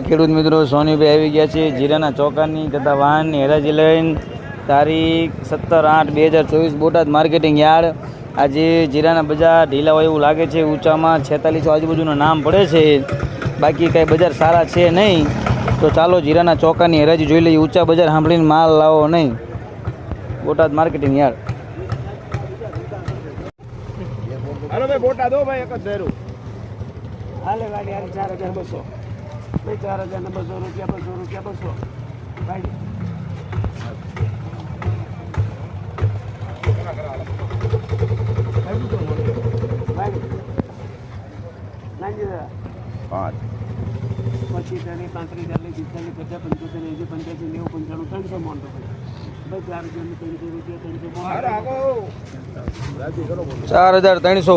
ખેડૂત મિત્રો, સોનીભાઈ આવી ગયા છે જીરાના ચોકાની તથા વાહનની હરાજી લઈને. તારીખ સત્તર આઠ બે હજાર ચોવીસ બોટાદ માર્કેટિંગ યાર્ડ. આજે જીરાના બજાર ઢીલા હોય એવું લાગે છે, ઊંચામાં છેતાલીસો આજુબાજુનું નામ પડે છે. બાકી કાંઈ બજાર સારા છે નહીં. તો ચાલો જીરાના ચોકાની હરાજી જોઈ લઈએ, ઊંચા બજાર સાંભળીને માલ લાવો નહીં. Botad marketing yard. હાલો ભાઈ બોટા દો ભાઈ, એક જ ધેરું હાલે, ગાડી ચાર હજાર બસો. ભાઈ ચાર હજાર ને બસો રૂપિયા બસો રૂપિયા બસો. ભાઈ. પાંચ પચીસ તારીખ પાંત્રીસ ચાલીસ પિસ્તાલીસ પચાસ પંચોતેર એસી પંચ્યાસી નેવું પંચાણું ત્રણસો મોટો ભાઈ ચાર હજાર ને ત્રણસો રૂપિયા ત્રણસો ચાર હજાર ત્રણસો.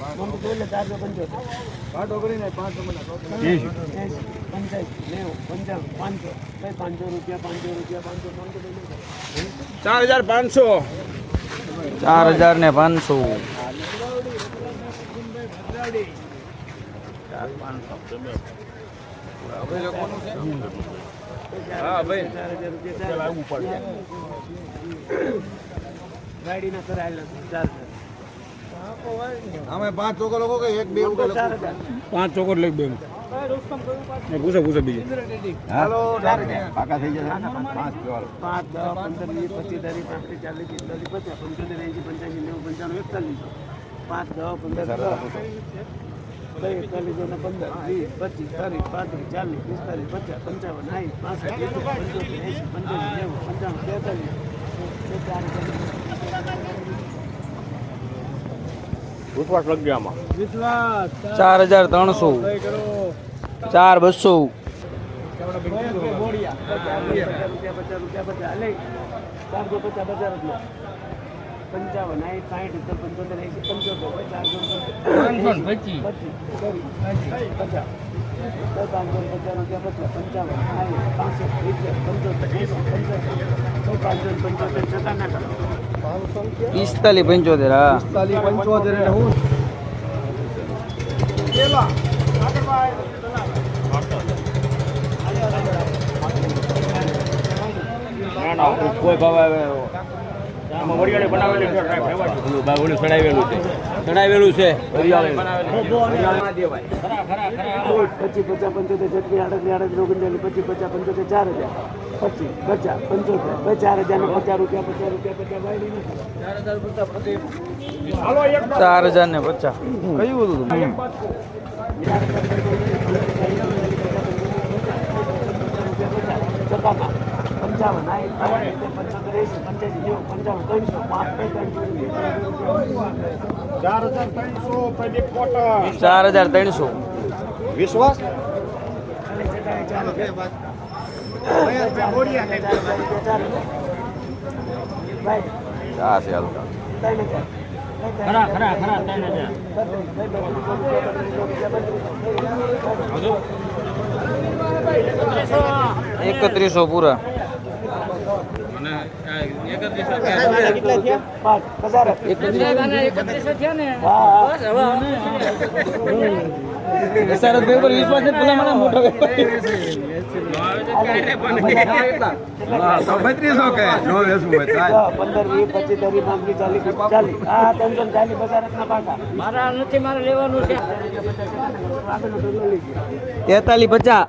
પાંચ ચોકો પાંચસો રૂપિયા પાંચસો રૂપિયા પાંચસો પાંચસો ચાર હજાર પાંચસો. ચાર હજાર ને પાંચસો. હા ભાઈ ચાર હજાર રૂપિયા ગાડીના કરાયેલા ચાર હજાર અમે પાંચ ચોકો લોકો કે એક બે પાંચ ચોકો લઈ બે પૂછો પૂછો બીજું. હાલો પાકા થઈ જશે? પાંચ. પાંચ દસ પંદર વીસ પચીસ તારીખ પાંત્રીસ ચાલીસ પિસ્તાલીસ પચાસ પંચોતેર એંસી પંચ્યાસી નેવું પંચાણું એકતાલીસ. પાંચ દસ પંદર એકતાલીસ અને પંદર વીસ પચીસ તારીખ પાંત્રીસ ચાલીસ પિસ્તાલીસ પચાસ પંચાવન સાઠ પાસઠ પંચોતેર એંસી પંચ્યાસી નેવું પંચાણું તેતાલીસ વિશ્વાસ લગ્યામાં આમાં વિશ્વાસ ચાર હજાર ત્રણસો ચાર બસો પંચાવન પચીસ પંચાવન પાસઠ પંચોતેર એંસી પંચોતેર પાંચસો પંચોતેર છતાં ના કરો પિસ્તાલીસ પંચોતેર હા પંચોતેર એટલે હું કોઈ ભાવ આવે. ચડાવેલું છે ચડાવેલું છે પચીસ પચાસ પંચોતેર છત્રીસ આડત્રીસ આડત્રીસ ઓગણચાલીસ પચીસ પચાસ પંચોતેર ચાર હજાર પચીસ પચાસ પંચોતેર ભાઈ ચાર હજાર ને પચાસ રૂપિયા પચાસ રૂપિયા પચાસ ચાર હજાર ને પચાસ કયું બધું તમે પંચાવન સાઠ પંચોતેર એંસી પંચ્યાસી નેવું પંચાવન ત્રણસો ચાર હજાર ત્રણસો ચાર હજાર ત્રણસો. વિશ્વાસ? ચાર ખરા ખરા ખરા એકત્રીસો પૂરા. હજાર ભાઈ પંદર વીસ પચીસ ચાલીસ ચાલીસ મારા નથી મારે લેવાનું છે. તેતાલીસ પચાસ.